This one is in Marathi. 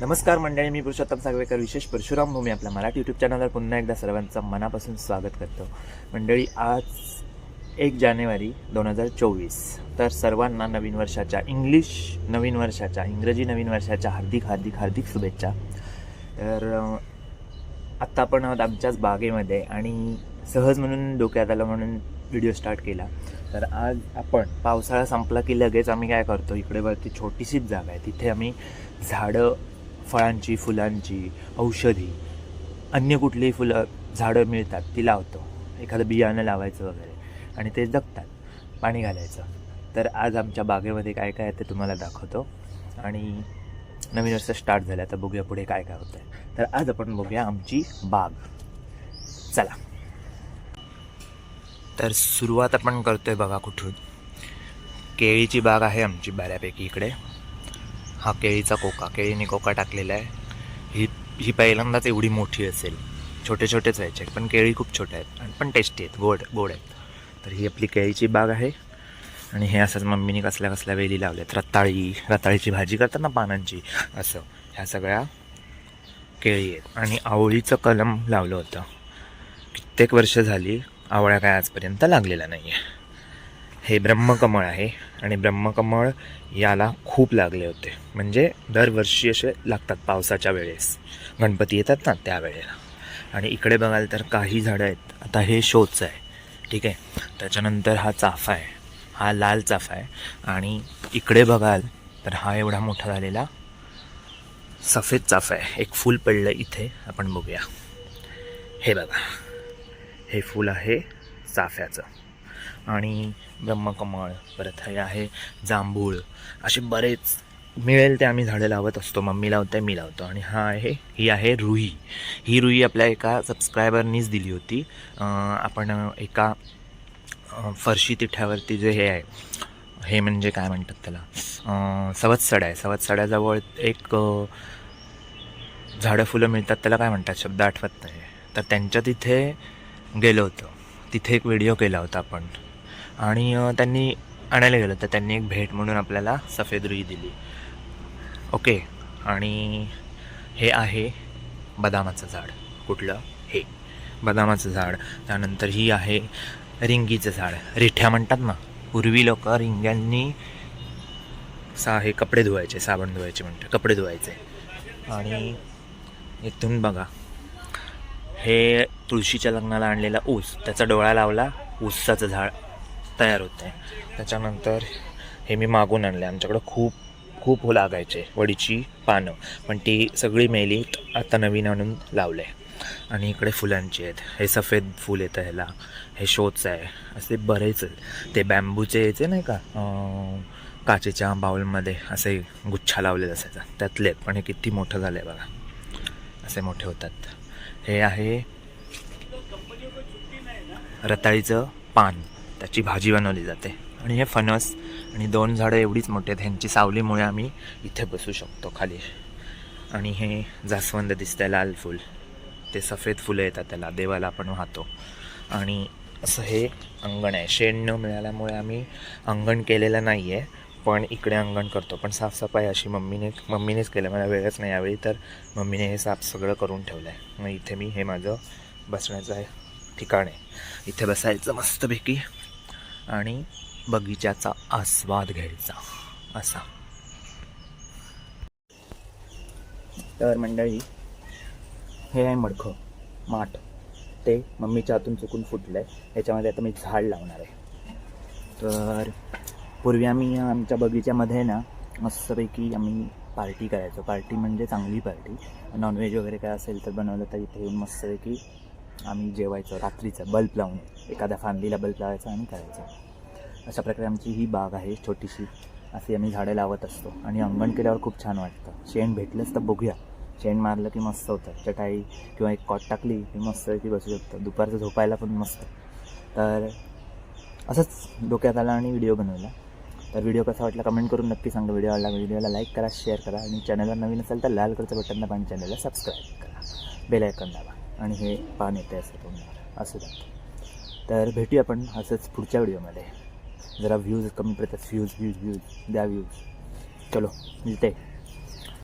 नमस्कार मंडळी मी पुरुषोत्तम सागवेकर विशेष परशुराम भूमी आपल्या मराठी यूट्यूब चॅनलवर पुन्हा एकदा सर्वांचं मनापासून स्वागत करतो. मंडळी आज एक जानेवारी दोन हजार चोवीस. तर सर्वांना नवीन वर्षाच्या इंग्लिश नवीन वर्षाच्या इंग्रजी नवीन वर्षाच्या हार्दिक हार्दिक हार्दिक शुभेच्छा. तर आत्ता आपण आहोत आमच्याच बागेमध्ये आणि सहज म्हणून डोक्यात आलं म्हणून व्हिडिओ स्टार्ट केला. तर आज आपण पावसाळा संपला की लगेच आम्ही काय करतो? इकडे वरती छोटीशीच जागा आहे. तिथे आम्ही झाडं फळांची फुलांची औषधी अन्य कुठलीही फुलं झाडं मिळतात ती लावतो. एखादं बियाणं लावायचं वगैरे. आणि ते जगतात पाणी घालायचं. तर आज आमच्या बागेमध्ये काय काय आहे ते तुम्हाला दाखवतो. आणि नवीन वर्ष स्टार्ट झालं तर बघूया पुढे काय काय होतं आहे तर आज आपण बघूया आमची बाग. चला. तर सुरुवात आपण करतोय बघा कुठून. केळीची बाग आहे आमची बऱ्यापैकी इकडे. हा केळीचा कोका केळीने कोका टाकलेला आहे. ही ही पहिल्यांदाच एवढी मोठी असेल. छोटे छोटेच व्हायचे पण केळी खूप छोटे आहेत आणि पण टेस्टी आहेत गोड गोड आहेत. तर ही आपली केळीची बाग आहे आणि हे असंच मम्मीने कसल्या कसल्या वेली लावल्यात. रताळी रताळीची भाजी करतात ना पानांची असं. ह्या सगळ्या केळी आहेत. आणि आवळीचं कलम लावलं होतं. कित्येक वर्ष झाली आवळ्या काय आजपर्यंत लागलेला नाही आहे हे ब्रह्मकमळ आहे आणि ब्रह्मकमळ याला खूप लागले होते. म्हणजे दरवर्षी असे लागतात पावसाच्या वेळेस. गणपती येतात ना त्यावेळेला. आणि इकडे बघाल तर काही झाडं आहेत. आता हे शोचं आहे. ठीक आहे? त्याच्यानंतर हा चाफा आहे. हा लाल चाफा आहे. आणि इकडे बघाल तर हा एवढा मोठा झालेला सफेद चाफा आहे. एक फूल पडलं इथे. आपण बघूया. हे बघा. हे फूल आहे चाफ्याचं. आणि ब्रह्मकमळ परत हे आहे जांभूळ. असे बरेच मिळेल ते आम्ही झाडं लावत असतो मम्मी लावते मी लावतो. आणि हा आहे ही आहे रुई. ही रुई आपल्या एका सबस्क्रायबरनीच दिली होती. आपण एका फरशी तिठ्यावरती जे हे आहे हे म्हणजे काय म्हणतात त्याला? सवत्सड आहे. सवत्सड्याजवळ एक झाडं फुलं मिळतात त्याला काय म्हणतात? शब्द आठवत नाही. तर त्यांच्या तिथे गेलो होतो. तिथे एक व्हिडिओ केला होता आपण. आणि त्यांनी आणायला गेलं तर त्यांनी एक भेट म्हणून आपल्याला सफेद रुई दिली. ओके. आणि हे आहे बदामाचं झाड. कुठलं? हे. बदामाचं झाड. त्यानंतर ही आहे रिंगीचं झाड. रिठ्या म्हणतात ना? पूर्वी लोक रिंग्यांनी सा हे कपडे धुवायचे साबण धुवायचे म्हणते कपडे धुवायचे. आणि इथून बघा. हे तुळशीच्या लग्नाला आणलेला ऊस. त्याचा डोळा लावला. ऊसाचं झाड. तयार होते. त्याच्यानंतर हे मी मागून आणले. आमच्याकडं खूप खूप हो लागायचे वडीची पानं. पण ती सगळी मेली आता नवीन आणून लावले. आणि इकडे फुलांची आहेत. हे सफेद फूल येतं ह्याला. हे शोचं आहे. असे बरेच आहेत. ते बॅम्बूचे याचे नाही का? काचेच्या बाउलमध्ये असे गुच्छा लावलेले असायचा. त्यातले आहेत. पण हे किती मोठं झालं आहे बघा. असे मोठे होतात. हे आहे रताळीचं पान. त्याची भाजी बनवली जाते. आणि हे फणस आणि दोन झाडं एवढीच मोठी आहेत. ह्यांची सावलीमुळे आम्ही इथे बसू शकतो खाली. आणि हे जास्वंद दिसतंय लाल फूल. ते सफेद फुलं येतात त्याला देवाला आपण वाहतो. आणि असं हे अंगण आहे. शेण न मिळाल्यामुळे आम्ही अंगण केलेलं नाही आहे पण इकडे अंगण करतो. पण साफसफाई अशी मम्मीने मम्मीनेच केलं. मला वेळच नाही यावेळी तर मम्मीने हे साफ सगळं करून ठेवलं आहे मग इथे मी हे माझं बसण्याचं ठिकाण आहे. इथे बसायचं मस्तपैकी. आणि बगीच्याचा आस्वाद घ्यायचा. असा. तर मंडळी हे आहे मडखं माठ. ते मम्मीच्या हातून चुकून फुटलं आहे ह्याच्यामध्ये आता मी झाड लावणार आहे. तर पूर्वी आम्ही आमच्या बगीच्यामध्ये ना मस्तपैकी आम्ही पार्टी करायचो. पार्टी म्हणजे चांगली पार्टी. नॉनव्हेज वगैरे काय असेल तर बनवलं तर इथे येऊन मस्तपैकी आम्ही जेवायचो रात्रीचं बल्ब लावून एखाद्या फांदीला बल्ब लावायचा आणि करायचं. अशा प्रकारे आमची ही बाग आहे छोटीशी. अशी आम्ही झाडं लावत असतो. आणि अंगण केल्यावर खूप छान वाटतं. शेण भेटलंच तर बघूया. शेण मारलं की मस्त होतं. चटाई किंवा एक कॉट टाकली की मस्त की बसू शकतो. दुपारचं झोपायला पण मस्त. तर असंच डोक्यात आला आणि व्हिडिओ बनवला. तर व्हिडिओ कसा वाटला कमेंट करून नक्की सांगा. व्हिडिओ आवडला व्हिडिओला लाईक करा शेअर करा. आणि चॅनलवर नवीन असेल तर लाल कलरचं बटन दाबा आणि चॅनलला सबस्क्राईब करा. बेल दाबा. आणि हे पान येते असं तुम्हाला असं द्या. तर भेटूया आपण असंच पुढच्या व्हिडिओमध्ये. जरा व्ह्यूज कमी पडतात. व्ह्यूज व्ह्यूज व्ह्यूज द्या व्ह्यूज चलो मिळते.